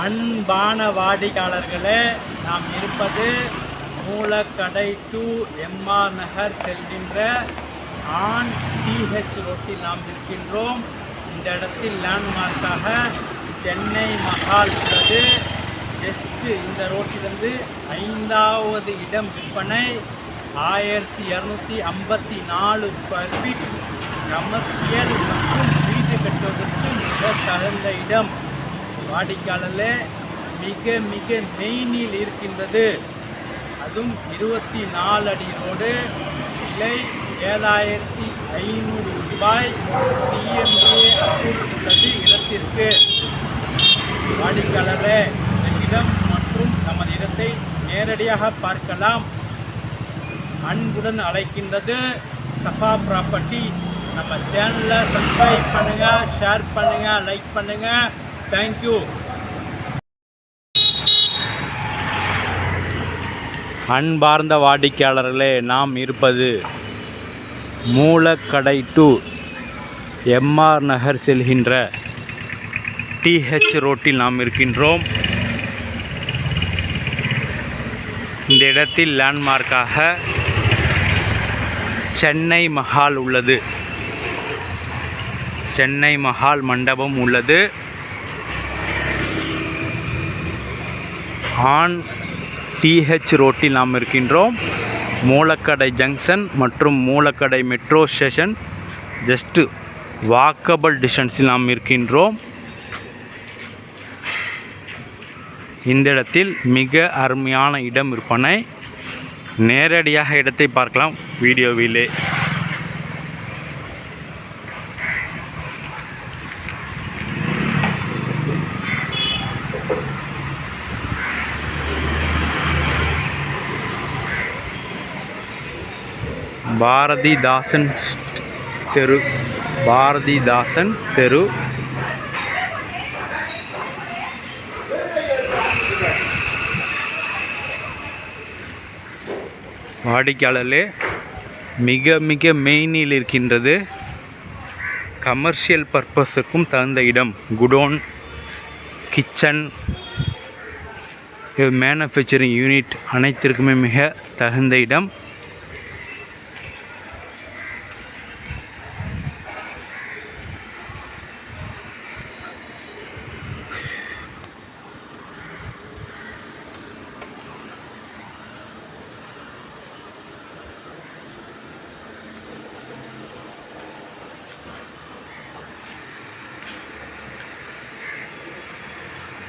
அன்பான வாடிக்கையாளர்களே நாம் இருப்பது மூலக்கடை டு எம்ஆர் நகர் செல்கின்ற ஆன் டிஹெச் ரோட்டில் நாம் இருக்கின்றோம். இந்த இடத்தில் லேண்ட்மார்க்காக சென்னை மஹால் உள்ளது. ஜஸ்ட் இந்த ரோட்டிலிருந்து ஐந்தாவது இடம் விற்பனை. ஆயிரத்தி இரநூத்தி ஐம்பத்தி நாலு ஸ்கொயர் ஃபீட் கமர்ஷியல் மற்றும் வீடு கட்டுவதற்கு மிக தகுந்த இடம். வாடிக்கையாளர்களே மிக மிக மெயினில் இருக்கின்றது. அதுவும் இருபத்தி நாலு அடி ரோடு விலை ஏழாயிரத்தி ஐநூறு ரூபாய் டிஎம்ஏ அப்ரூவ் இடத்திற்கு. வாடிக்கையாளரே இடம் மற்றும் நமது இடத்தை நேரடியாக பார்க்கலாம். அன்புடன் அழைக்கின்றது சஃபா ப்ராப்பர்ட்டிஸ் நம்ம சேனலை சப்ஸ்கிரைப் பண்ணுங்கள் ஷேர் பண்ணுங்கள் லைக் பண்ணுங்கள் தேங்க்யூ அன்பார்ந்த வாடிக்கையாளர்களே நாம் இருப்பது மூலக்கடை டு எம்ஆர் நகர் செல்கின்ற டிஹெச் ரோட்டில் நாம் இருக்கின்றோம். இந்த இடத்தில் லேண்ட்மார்க்காக சென்னை மஹால் உள்ளது. சென்னை மஹால் மண்டபம் உள்ளது. ஆன் டிஹெச் ரோட்டில் நாம் இருக்கின்றோம். மூலக்கடை ஜங்ஷன் மற்றும் Moolakadai metro station. Just walkable டிஸ்டன்ஸில் நாம் இருக்கின்றோம். இந்த இடத்தில் மிக அருமையான இடம் விற்பனை நேரடியாக இடத்தை பார்க்கலாம் வீடியோவிலே. பாரதிதாசன் தெரு பாரதிதாசன் தெரு. வாடிக்கையாளர்களே மிக மிக மெயினில் இருக்கின்றது கமர்ஷியல் பர்பஸுக்கும் தகுந்த இடம். குடோன் கிச்சன் மேனுஃபேக்சரிங் யூனிட் அனைத்திற்குமே மிக தகுந்த இடம்.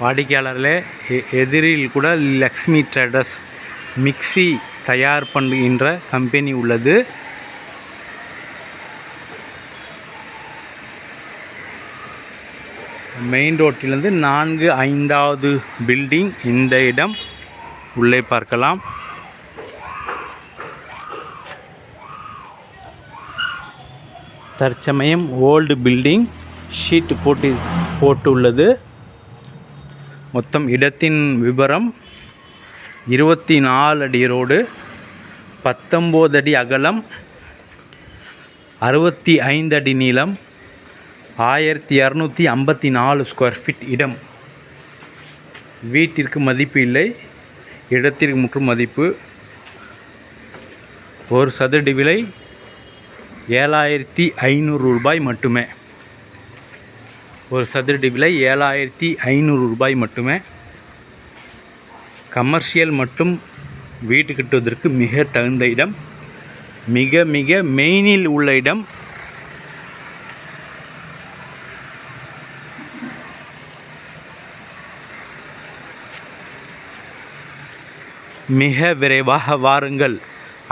வாடிக்கையாளர்களே எ- எதிரில் கூட லக்ஷ்மி ட்ரேடர்ஸ் மிக்சி தயார் பண்ணுகின்ற கம்பெனி உள்ளது. மெயின் ரோட்டிலிருந்து நான்கு ஐந்தாவது பில்டிங் இந்த இடம். உள்ளே பார்க்கலாம். தற்சமயம் ஓல்டு பில்டிங் ஷீட் போட்டு போட்டுள்ளது. மொத்தம் இடத்தின் விபரம் இருபத்தி நாலு அடி ரோடு பத்தொம்போது அடி அகலம் அறுபத்தி ஐந்து அடி நீளம் ஆயிரத்தி இரநூத்தி ஐம்பத்தி நாலு ஸ்கொயர் ஃபீட் இடம். வீட்டிற்கு மதிப்பு இல்லை இடத்திற்கு மற்றும் மதிப்பு. ஒரு சதுரடி விலை ஏழாயிரத்தி ஐநூறு ரூபாய் மட்டுமே. ஒரு சதுரடி விலை ஏழாயிரத்தி ஐநூறு ரூபாய் மட்டுமே. கமர்ஷியல் மற்றும் வீட்டு கட்டுவதற்கு மிக தகுந்த இடம். மிக மிக மெயினில் உள்ள இடம். மிக விரைவாக வாருங்கள்.